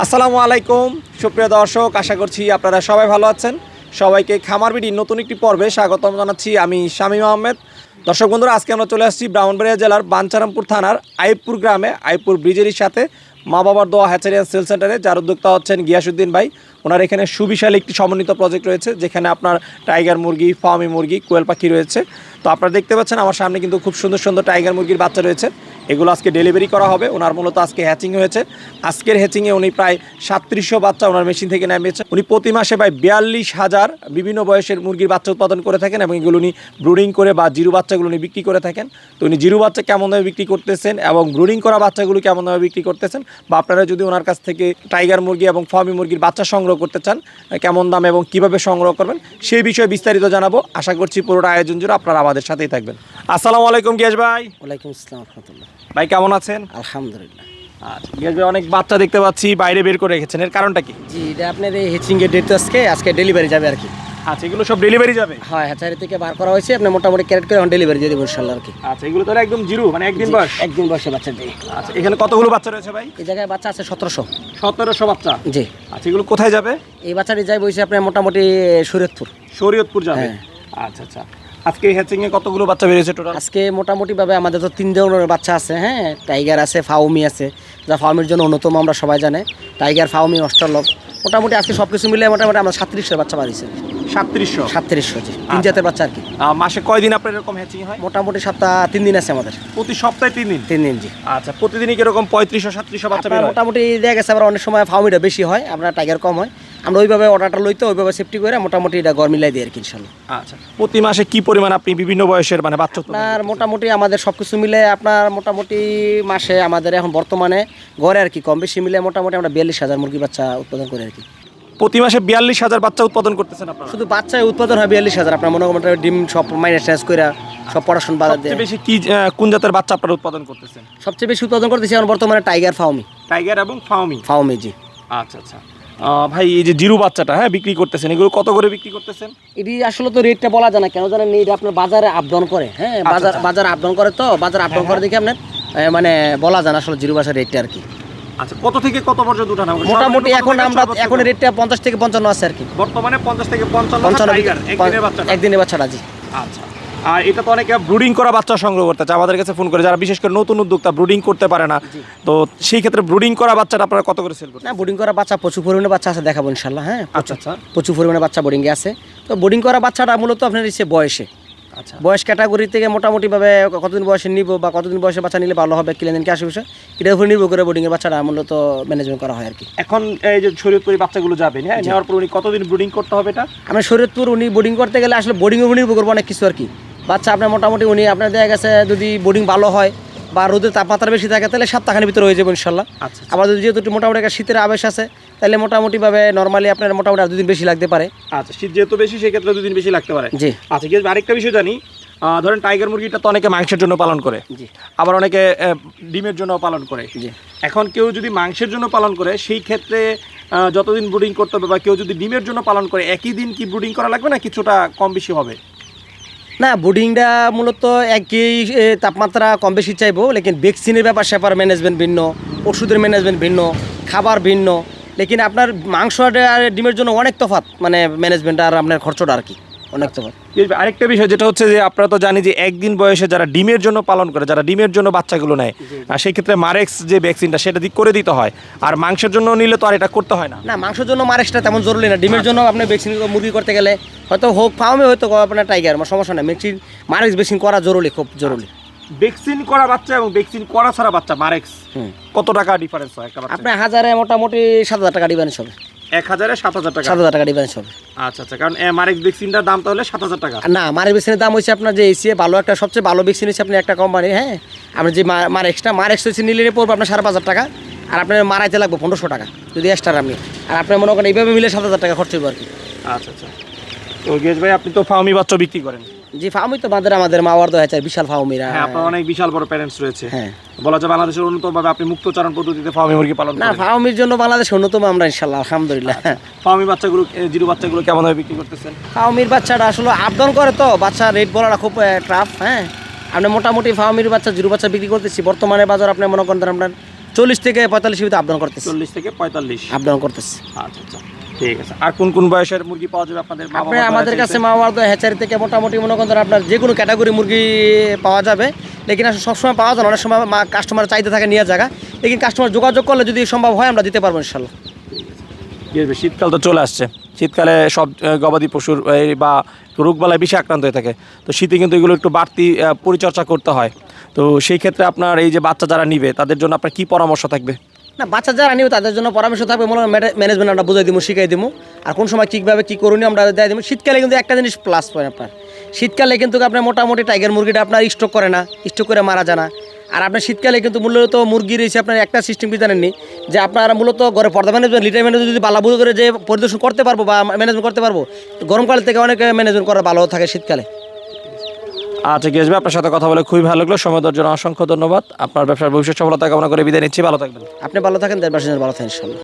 আসসালামু আলাইকুম। সুপ্রিয় দর্শক, আশা করছি আপনারা সবাই ভালো আছেন। সবাইকে খামার বিডির নতুন একটি পর্বে স্বাগতম জানাচ্ছি আমি শামীম আহমেদ। দর্শক বন্ধুরা, আজকে আমরা চলে আসছি ব্রাহ্মণবাড়িয়া জেলার বাঞ্চারামপুর থানার আইবপুর গ্রামে আইবপুর ব্রিজেরই সাথে মা বাবার দোয়া হ্যাচারিয়ান সেল সেন্টারে। যার উদ্যোক্তা হচ্ছেন গিয়াসুদ্দিন ভাই। ওনার এখানে সুবিশাল একটি সমন্বিত প্রজেক্ট রয়েছে, যেখানে আপনার টাইগার মুরগি, ফার্মি মুরগি, কোয়েল পাখি রয়েছে। তো আপনারা দেখতে পাচ্ছেন, আমার সামনে কিন্তু খুব সুন্দর সুন্দর টাইগার মুরগির বাচ্চা রয়েছে। এগুলো আজকে ডেলিভারি করা হবে। ওনার মূলত আজকে হ্যাচিং হয়েছে। আজকের হ্যাচিংয়ে উনি প্রায় সাতত্রিশশো বাচ্চা ওনার মেশিন থেকে নামিয়েছে উনি প্রতি মাসে প্রায় বিয়াল্লিশ হাজার বিভিন্ন বয়সের মুরগির বাচ্চা উৎপাদন করে থাকেন এবং এগুলো উনি ব্রুডিং করে বা জিরু বাচ্চাগুলো উনি বিক্রি করে থাকেন। তো উনি জিরু বাচ্চা কেমন দামে বিক্রি করতেছেন এবং ব্রুডিং করা বাচ্চাগুলো কেমন দামে বিক্রি করতেছেন বা আপনারা যদি ওনার কাছ থেকে টাইগার মুরগি এবং ফার্মি মুরগির বাচ্চা সংগ্রহ করতে চান, কেমন দাম এবং কীভাবে সংগ্রহ করবেন সেই বিষয়ে বিস্তারিত জানাব। আশা করছি পুরোটা আয়োজন জুড়ে আপনারা আমাদের সাথেই থাকবেন। আসসালামু আলাইকুম গিয়াস ভাই। ওয়ালাইকুম আসসালাম রহমতুল্লাহ। ভাই কেমন আছেন? আলহামদুলিল্লাহ। আচ্ছা অনেক বাচ্চা দেখতে পাচ্ছি বাইরে বের করে রেখেছেন। এর কারণটা কি? জি এটা আপনার এই হেচিংয়ের ডেট আজকে আজকে ডেলিভারি যাবে আর কি। আচ্ছা এগুলো সব ডেলিভারি যাবে? হ্যাঁ হ্যাচারি থেকে বার করা হয়েছে আপনি মোটামুটি ক্যারেট করে ডেলিভারি দিয়ে দেবো ইনশাল্লাহ আর কি। আচ্ছা এগুলো তাহলে একদম জিরো মানে একদিন বয়স? একদিন বয়সে বাচ্চা জি আচ্ছা এখানে কতগুলো বাচ্চা রয়েছে ভাই? এই জায়গায় বাচ্চা আছে সতেরোশো। সতেরোশো বাচ্চা? জি। আচ্ছা এগুলো কোথায় যাবে? এই বাচ্চাটি যাই বলছে আপনার মোটামুটি শরীয়তপুর। শরীয়তপুর যাবে? হ্যাঁ। আচ্ছা আচ্ছা। আজকে হ্যাচিং এ কতগুলো বাচ্চা বেরিয়েছে টোটাল আজকে মোটামুটি ভাবে আমাদের তো তিন ধরনের বাচ্চা আছে হ্যাঁ? টাইগার আছে ফাউমি আছে যা ফাউমির জন্য অন্যতম আমরা সবাই জানে। টাইগার ফাউমি অস্ট্রালভ মোটামুটি আজকে সব কিছু মিলে মোটামুটি আমরা সাতত্রিশশো বাচ্চা বাড়িয়েছে। সাতত্রিশশো সাতত্রিশশো জি। তিন আচ্ছা। জাতের বাচ্চা আর কি। মাসে কয়দিন আপনার এরকম হ্যাচিং হয়? মোটামুটি সপ্তাহ তিন দিন আছে আমাদের। প্রতি সপ্তাহে তিন দিন? তিন দিন জি। আচ্ছা প্রতিদিনই কীরকম পঁয়ত্রিশশো সাতত্রিশশো বাচ্চা বের হয়? মোটামুটি দেখা গেছে আবার অনেক সময় ফাউমিটা বেশি হয় আপনার টাইগার কম হয়। আমরা ওইভাবে অর্ডারটা লইতে ওইভাবে সেফটি করে মোটামুটি এটা গড় মিলাই দিই আর কি ইনশাল্লাহ। আচ্ছা। প্রতি মাসে কি পরিমাণ আপনি বিভিন্ন বয়সের মানে বাচ্চা উৎপাদন আপনার মোটামুটি আমাদের সব কিছু মিলে আপনার মোটামুটি মাসে আমাদের এখন বর্তমানে গড়ে আর কি কম বেশি মিলে মোটামুটি আমরা বিয়াল্লিশ হাজার মুরগি বাচ্চা উৎপাদন করি আর কি। প্রতি মাসে বিয়াল্লিশ হাজার বাচ্চা উৎপাদন করতেছেন আপনারা? শুধু বাচ্চায় উৎপাদন হয় বিয়াল্লিশ হাজার আপনার মনে করেন ডিম সব মাইনাস টাইনাস করে সব পড়াশোনা বাজার দিয়ে। বেশি কি কোন জাতের বাচ্চা আপনারা উৎপাদন করতেছেন? সবচেয়ে বেশি উৎপাদন করতেছি এখন বর্তমানে টাইগার ফাউমি টাইগার এবং ফাউমি ফাউমি জি। আচ্ছা আচ্ছা। ভাই এই যে জিরু বাচ্চাটা হ্যাঁ বিক্রি করতেছেন এগুলো কত করে বিক্রি করতেছেন? এটি আসলে তো রেটটা বলা যায় না কেন জানেন এটা আপনার বাজারে আপডাউন করে হ্যাঁ বাজার আচ্ছা। বাজার আপডাউন করে তো বাজার আপডাউন করে দেখে আপনার মানে বলা যায় না আসলে জিরো বাসার রেটটা আর কি। আচ্ছা কত থেকে কত পর্যন্ত উঠানো? মোটামুটি এখন আমরা এখন রেটটা পঞ্চাশ থেকে পঞ্চান্ন আছে আর কি। বর্তমানে পঞ্চাশ থেকে পঞ্চান্ন পঞ্চান্ন টাইগার একদিনের বাচ্চা একদিনের বাচ্চাটা জি। আচ্ছা। আর এটা তো অনেকে ব্রুডিং করা বাচ্চা সংগ্রহ করতে চায়। আমাদের কাছে ফোন করে যারা বিশেষ করে নতুন উদ্যোক্তা ব্রুডিং করতে পারে না তো সেই ক্ষেত্রে ব্রুডিং করা বাচ্চাটা আপনারা কত করে সেল করছেন না বোর্ডিং করা বাচ্চা প্রচুর পরিমাণে বাচ্চা আছে দেখাবো ইনশাল্লাহ হ্যাঁ? আচ্ছা আচ্ছা। প্রচুর পরিমাণে বাচ্চা বোর্ডিংয়ে আছে। তো বোর্ডিং করা বাচ্চাটা মূলত আপনার এসে বয়সে। আচ্ছা। বয়স ক্যাটাগরি থেকে মোটামুটিভাবে কতদিন বয়সে নিব বা কতদিন বয়সে বাচ্চা নিলে ভালো হবে কিলেন কি আসে বিষয় এটার উপর নির্ভর করে বোর্ডিংয়ের বাচ্চাটা মূলত ম্যানেজমেন্ট করা হয় আর কি। এখন এই যে শরীয়তপুরি বাচ্চাগুলো যাবে হ্যাঁ? নেওয়ার পর উনি কতদিন ব্রুডিং করতে হবে এটা? আমরা শরীয়তপুর উনি বোর্ডিং করতে গেলে আসলে বোর্ডিংয়ের উপর নির্ভর করব অনেক কিছু আর কি। বাচ্চা আপনার মোটামুটি উনি আপনার দেখা গেছে যদি বোর্ডিং ভালো হয় বা রোদের তাপমাত্রা বেশি থাকে তাহলে সপ্তাহখানের ভিতরে হয়ে যাবে ইনশাল্লাহ। আচ্ছা আবার যদি যেহেতু মোটামুটি একটা শীতের আবেশ আছে তাহলে মোটামুটিভাবে নর্মালি আপনার মোটামুটি আর দুদিন বেশি লাগতে পারে। আচ্ছা শীত যেহেতু বেশি সেক্ষেত্রে দুদিন বেশি লাগতে পারে। জি। আচ্ছা কি আরেকটা বিষয় জানি। ধরেন টাইগার মুরগিটা তো অনেকে মাংসের জন্য পালন করে। জি। আবার অনেকে ডিমের জন্য পালন করে। জি। এখন কেউ যদি মাংসের জন্য পালন করে সেই ক্ষেত্রে যতদিন ব্রুডিং করতে হবে বা কেউ যদি ডিমের জন্য পালন করে একই দিন কি ব্রুডিং করা লাগবে না কিছুটা কম বেশি হবে? না, বোর্ডিংটা মূলত একই তাপমাত্রা কম বেশি চাইব, লেকিন ভ্যাকসিনের ব্যাপার স্যাপার ম্যানেজমেন্ট ভিন্ন, ওষুধের ম্যানেজমেন্ট ভিন্ন, খাবার ভিন্ন, লেকিন আপনার মাংস আর ডিমের জন্য অনেক তফাত মানে ম্যানেজমেন্ট আর আপনার খরচটা আর কি। অনেক তফাৎ আরেকটা বিষয় যেটা হচ্ছে যে আপনারা তো জানি যে একদিন বয়সে যারা ডিমের জন্য পালন করে যারা ডিমের জন্য বাচ্চাগুলো নেয় আর সেই ক্ষেত্রে মারেক্স যে ভ্যাকসিনটা সেটা দিক করে দিতে হয়। আর মাংসের জন্য নিলে তো আর এটা করতে হয় না। না মাংসের জন্য মারেক্সটা তেমন জরুরি না। ডিমের জন্য আপনি ভ্যাকসিন মুরগি করতে গেলে হয়তো হোক ফার্মে হয়তো আপনার টাইগার আমার সমস্যা নেই। ভ্যাকসিন মারেক্স ভ্যাকসিন করা জরুরি খুব জরুরি। ভ্যাকসিন করা বাচ্চা এবং ভ্যাকসিন করা ছাড়া বাচ্চা মারেক্স কত টাকা ডিফারেন্স হয় একটা বাচ্চা আপনার হাজারে মোটামুটি সাত হাজার টাকা ডিফারেন্স হবে। এক হাজারে সাত হাজার টাকা। সাত হাজার টাকা ডিফারেন্স হবে। আচ্ছা আচ্ছা কারণ মারেক্স ভ্যাকসিনটার দাম তাহলে সাত হাজার টাকা। না মারের ভ্যাকসিনের দাম হচ্ছে আপনার যে এসিএ ভালো একটা সবচেয়ে ভালো ভ্যাকসিন হচ্ছে আপনি একটা কোম্পানি হ্যাঁ? আপনি যে মার এক্সট্রা মার এক্সট্রা নিলে পড়বে আপনার সাড়ে পাঁচ হাজার টাকা আর আপনার মারাইতে লাগবে পনেরোশো টাকা যদি এক্সট্রা আপনি। আর আপনার মনে করেন এইভাবে মিলে সাত হাজার টাকা খরচ হবে আর কি। আচ্ছা আচ্ছা। তো গেজ ভাই আপনি তো ফার্মি বাচ্চা বিক্রি করেন। জি ফার্মই তো আমাদের আমাদের মাওয়ার চাই বিশাল ফার্মিরা হ্যাঁ আপনার অনেক বিশাল বড় প্যারেন্টস রয়েছে। হ্যাঁ। বলা যায় বাংলাদেশের অন্যতমভাবে আপনি মুক্তচারণ পদ্ধতিতে ফার্মি মুরগি পালন না ফার্মির জন্য বাংলাদেশ অন্যতম আমরা ইনশাল্লাহ আলহামদুলিল্লাহ। ফার্মি বাচ্চাগুলো জিরো বাচ্চাগুলো কেমন ভাবে বিক্রি করতেছেন? ফার্মির বাচ্চাটা আসলে আপডাউন করে তো বাচ্চা রেট বলাটা খুব টাফ হ্যাঁ। আপনি মোটামুটি ফার্মির বাচ্চা জিরো বাচ্চা বিক্রি করতেছি। বর্তমানে বাজার আপনি মনে করেন আপনার চল্লিশ থেকে পঁয়তাল্লিশ ডাউন করতেছে। চল্লিশ থেকে পঁয়তাল্লিশ। ডাউন করতেছে। আচ্ছা আচ্ছা। ঠিক আছে। আর কোন কোন বয়সের মুরগি পাওয়া যাবে আপনাদের আপনি আমাদের কাছে হ্যাচারি থেকে মোটামুটি মনে করেন আপনার যে কোনো ক্যাটাগরি মুরগি পাওয়া যাবে। লেকিন আসলে সবসময় পাওয়া যায় না। অনেক সময় মা কাস্টমার চাইতে থাকে নিয়ে জায়গা লেকিন কাস্টমার যোগাযোগ করলে যদি সম্ভব হয় আমরা দিতে পারব ইনশাল্লাহ। শীতকাল তো চলে আসছে। শীতকালে সব গবাদি পশুর বা রোগবালায় বেশি আক্রান্ত হয়ে থাকে। তো শীতে কিন্তু এগুলো একটু বাড়তি পরিচর্যা করতে হয়। তো সেই ক্ষেত্রে আপনার এই যে বাচ্চা যারা নিবে তাদের জন্য আপনার কি পরামর্শ থাকবে? না, বাচ্চা যারা নিবে তাদের জন্য পরামর্শ থাকবে, মনে ম্যানেজমেন্ট আমরা বুঝাই দিব শিখাই দিব আর কোন সময় কীভাবে কী করণীয় আমরা দেয় দিব শীতকালে কিন্তু একটা জিনিস প্লাস পয়েন্ট আপনার। শীতকালে কিন্তু আপনার মোটামুটি টাইগার মুরগিটা আপনার স্টক করে না স্টক করে মারা যায় না। আর আপনার শীতকালে কিন্তু মূলত মুরগির এসে আপনার একটা সিস্টেম কি জানেননি? যে আপনারা মূলত ঘরে পর্দা ম্যানেজমেন্ট লিটার ম্যানেজমেন্ট যদি ভালো করে যে পরিদর্শন করতে পারব বা ম্যানেজমেন্ট করতে পারব তো গরমকালের থেকে অনেক ম্যানেজমেন্ট করা ভালো থাকে শীতকালে। আচ্ছা গেসবে আপনার সাথে কথা বলে খুবই ভালো লাগল। সময় দেওয়ার জন্য অসংখ্য ধন্যবাদ। আপনার ব্যবসার ভবিষ্যৎ সফলতা কামনা করে বিদায় নিচ্ছি। ভালো থাকবেন। আপনি ভালো থাকেন দেড় ভালো থাকেন